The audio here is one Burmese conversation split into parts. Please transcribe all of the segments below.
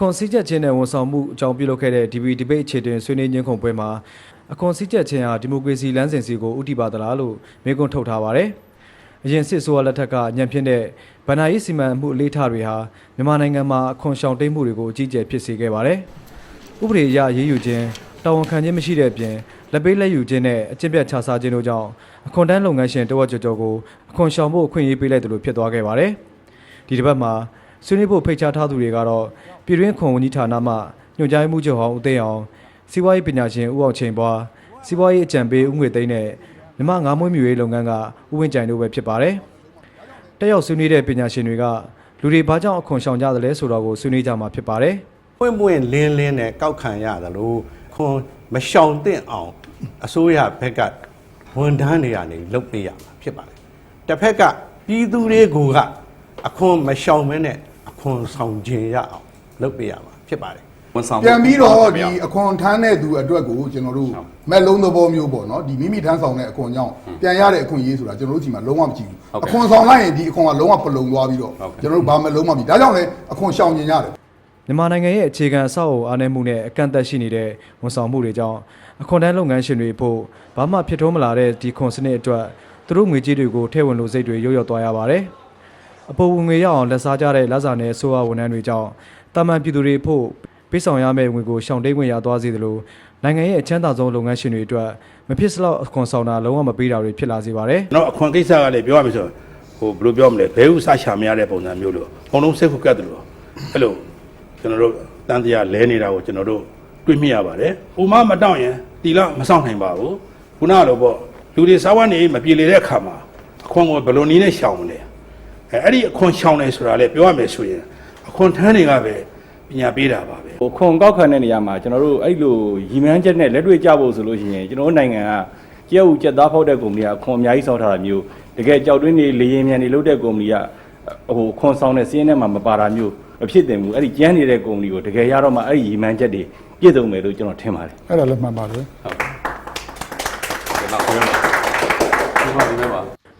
ခွန်စည်းချက်ချင်းနဲ့ဝန်ဆောင်မှုအကြောင်းပြုလုပ်ခဲ့တဲ့ DB debate အခြေတင်ဆွေးနွေးခြင်းခုံပွဲမှာအခွန်စည်းချက်ချင်းဟာဒီမိုကရေစီလမ်းစဉ်စီကိုဥတီပါသလားလို့မေးခွန်းထုတ်ထားပါတယ်။အရင်စစ်ဆိုးရလက်ထက်ကညံဖြစ်တဲ့ဗဏ္ဍာရေးစီမံမှုအလေးထားတွေဟာမြန်မာနိုင်ငံမှာအခွန်ရှောင်တိတ်မှုတွေကိုအကြီးအကျယ်ဖြစ်စေခဲ့ပါတယ်။ဥပဒေအရအရေးယူခြင်းတာဝန်ခံခြင်းမရှိတဲ့အပြင်လက်ပေးလက်ယူခြင်းနဲ့အကျင့်ပြတ်ခြစားခြင်းတို့ကြောင့်အခွန်တန်းလုပ်ငန်းရှင်တဝက်ကျော်ကျော်ကိုအခွန်ရှောင်ဖို့အခွင့်အရေးပေးလိုက်တယ်လို့ဖြစ်သွားခဲ့ပါတယ်။ဒီတစ်ပတ်မှာ ဆွေးနွေးဖို့ဖိတ်ကြားထားသူတွေကတော့ပြည်တွင်းခွန်ဝန်ကြီးဌာနမှညွှန်ကြားရေးမှူးချုပ်ဟောင်းဦးသိန်းအောင်စီးပွားရေးပညာရှင်ဦးအောင်ချိန်ပွားစီးပွားရေးအကြံပေးဦးငွေသိန်းနဲ့မြမငါးမွေးမြူရေးလုပ်ငန်းကဦးဝင်းကြိုင်တို့ပဲဖြစ်ပါတယ်။တက်ရောက်ဆွေးနွေးတဲ့ပညာရှင်တွေကလူတွေဘာကြောင့်အခွန်ရှောင်ကြသလဲဆိုတော့ကိုဆွေးနွေးကြမှာဖြစ်ပါတယ်။ပွင့်ပွင့်လင်းလင်းနဲ့ကောက်ခံရတယ်လို့ခွန်မရှောင်သင့်အောင်အစိုးရဘက်ကဝန်ထမ်းတွေကနေလုပ်ပေးရမှာဖြစ်ပါတယ်တစ်ဖက်ကပြည်သူတွေကိုကအခွန်မရှောင်မဲနဲ့အ ခွန်ဆောင်ခြင်းရအောင်လုပ်ပေးရမှာဖြစ်ပါတယ်ဝန်ဆောင်မှုပြန်ပြီးတော့ဟုတ်ဒီကဲ့အခွန်ထမ်းတဲ့သူအတွက်ကိုကျွန်တော်တို့မက်လုံးသဘောမျိုးပေါ့နော်ဒီမိမိထမ်းဆောင်တဲ့အခွန်ကြောင့်ပြန်ရတဲ့အခွင့်အရေးဆိုတာကျွန်တော်တို့ဒီမှာလုံးဝမကြည့်ဘူးဟုတ်ကဲ့အခွန်ဆောင်လိုက်ရင်ဒီအခွန်ကလုံးဝပလုံသွားပြီးတော့ဟုတ်ကဲ့ကျွန်တော်တို့ဘာမလုံးမပြီဒါကြောင့်လေအခွန်ရှောင်ကျင်ရတယ်မြန်မာနိုင်ငံရဲ့အခြေခံအဆောက်အအုံအားနည်းမှုနဲ့အကန့်အသတ်ရှိနေတဲ့ဝန်ဆောင်မှုတွေကြောင့်အခွန်တန်းလုပ်ငန်းရှင်တွေဖို့ဘာမှဖြစ်ထွန်းမလာတဲ့ဒီခွန်စနစ်အတွက်သူတို့ငွေကြေးတွေကိုထည့်ဝင်လို့စိတ်တွေရုပ်ရောသွားရပါတယ်။ အပေါ်ဝင်ငွေရအောင်လက်စားကြတဲ့လက်စာနဲ့ဆိုးရဝန်ထမ်းတွေကြောင့်တာမန်ပြည်သူတွေဖို့ပေးဆောင်ရမယ့်ငွေကိုရှောင်တိတ်ဝင်ရသွားစေသလိုနိုင်ငံရဲ့အချမ်းသာဆုံးလုပ်ငန်းရှင်တွေအတွက်မဖြစ်စလောက်အခွန်ဆောင်တာလုံးဝမပေးတာတွေဖြစ်လာစေပါတယ်။ကျွန်တော်အခွန်ကိစ္စကလည်းပြောရမယ်ဆိုရင်ဟိုဘယ်လိုပြောမလဲဘဲဥစရှာမရတဲ့ပုံစံမျိုးလို့အကုန်လုံးစိတ်ခုကတ်တယ်လို့အဲ့လိုကျွန်တော်တို့တန်တရားလဲနေတာကိုကျွန်တော်တို့တွေ့မြင်ရပါတယ်။ဟိုမှမတောင့်ရင်တီလာမဆောင်နိုင်ပါဘူး။ခုနကလိုပေါ့လူတွေစားဝတ်နေမပြေလေတဲ့အခါမှာအခွန်ကိုဘယ်လိုနည်းနဲ့ရှောင်မလဲ။ အဲအဲ့ဒီအခွန်ရှောင်နေဆိုတာလေပြောရမယ်ဆိုရင်အခွန်ထမ်းတွေကပဲပညာပေးတာပါပဲ။ဟိုခွန်ကောက်ခံတဲ့နေရာမှာကျွန်တော်တို့အဲ့လိုရီမန်းချက်နဲ့လက်တွေ့ကြဖို့ဆိုလို့ရှိရင်ကျွန်တော်တို့နိုင်ငံကကြက်ဥကြက်သားဖောက်တဲ့ကုမ္ပဏီကအခွန်အများကြီးစောက်ထားတာမျိုးတကယ်ကြောက်တွင်းနေလေရင်မြန်နေလုပ်တဲ့ကုမ္ပဏီကဟိုခွန်ဆောင်တဲ့စီးရင်ထဲမှာမပါတာမျိုးမဖြစ်တင်ဘူးအဲ့ဒီကျန်းနေတဲ့ကုမ္ပဏီကိုတကယ်ရတော့မှအဲ့ဒီရီမန်းချက်တွေပြည့်စုံမယ်လို့ကျွန်တော်ထင်ပါတယ်အဲ့ဒါလည်းမှန်ပါတယ်ဒီမှာခေါင်းဒီမှာဒီမှာပါ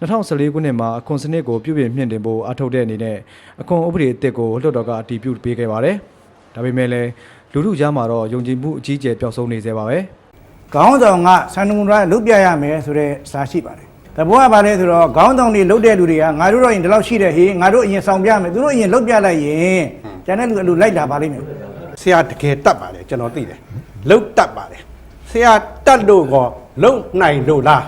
2014ခုနှစ်မှာအခွန်စနစ်ကိုပြုပြင်မြင့်တင်ဖို့အထောက်တဲ့အနေနဲ့အခွန်ဥပဒေအသစ်ကိုလွှတ်တော်ကအတည်ပြုပေးခဲ့ပါတယ်။ဒါပေမဲ့လည်းလူထုကြားမှာတော့ယုံကြည်မှုအကြီးအကျယ်ပျောက်ဆုံးနေသေးပါပဲ။ခေါင်းဆောင်ကစံနမူနာလုတ်ပြရမယ်ဆိုတဲ့စာရှိပါတယ်။တဘောကဘာလဲဆိုတော့ခေါင်းဆောင်တွေလုတ်တဲ့လူတွေကငါတို့တော့ရင်ဒီလောက်ရှိတယ်ဟေးငါတို့အရင်ဆောင်ပြမယ်သူတို့အရင်လုတ်ပြလိုက်ရင်ကျန်တဲ့လူအလိုလိုက်လာပါလိမ့်မယ်ဆရာတကယ်တတ်ပါတယ်ကျွန်တော်သိတယ်လှုပ်တတ်ပါတယ်ဆရာတတ်လို့ကောလှုပ်နိုင်လို့လား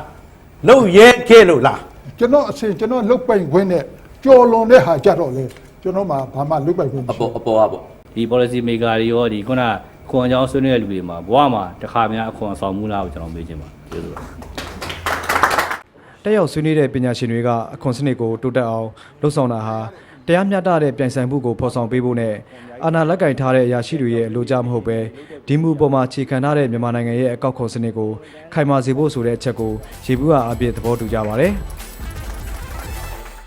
လှုပ်ရဲခဲ့လို့လား ကျွန်တော်အစဉ်ကျွန်တော်လုတ်ပိုင်ခွင့်နဲ့ကြော်လွန်တဲ့ဟာကြတော့လေကျွန်တော်မှဘာမှလုတ်ပိုင်ခွင့်အမရှိပေါ်အပေါ်ကပေါ့ဒီ policy maker တွေရောဒီခုနခွန်အကြောင်းဆွေးနွေးတဲ့လူတွေမှာဘဝမှာတစ်ခါများအခွန်ဆောင်မှုလားကိုကျွန်တော်မေးချင်ပါကျေးဇူးပါ တက်ရောက်ဆွေးနွေးတဲ့ပညာရှင်တွေကအခွန်စနစ်ကိုတိုးတက်အောင်လှုပ်ဆောင်တာဟာတရားမျှတတဲ့ပြိုင်ဆိုင်မှုကိုဖော်ဆောင်ပေးဖို့နဲ့အာဏာလက်ကင်ထားတဲ့အရာရှိတွေရဲ့အလိုကြမဟုတ်ပဲဒီမူပေါ်မှာခြေခံထားတဲ့မြန်မာနိုင်ငံရဲ့အကောက်ခွန်စနစ်ကိုခိုင်မာစေဖို့ဆိုတဲ့အချက်ကိုရေဘူးကအပြည့်သဘောတူကြပါတယ်။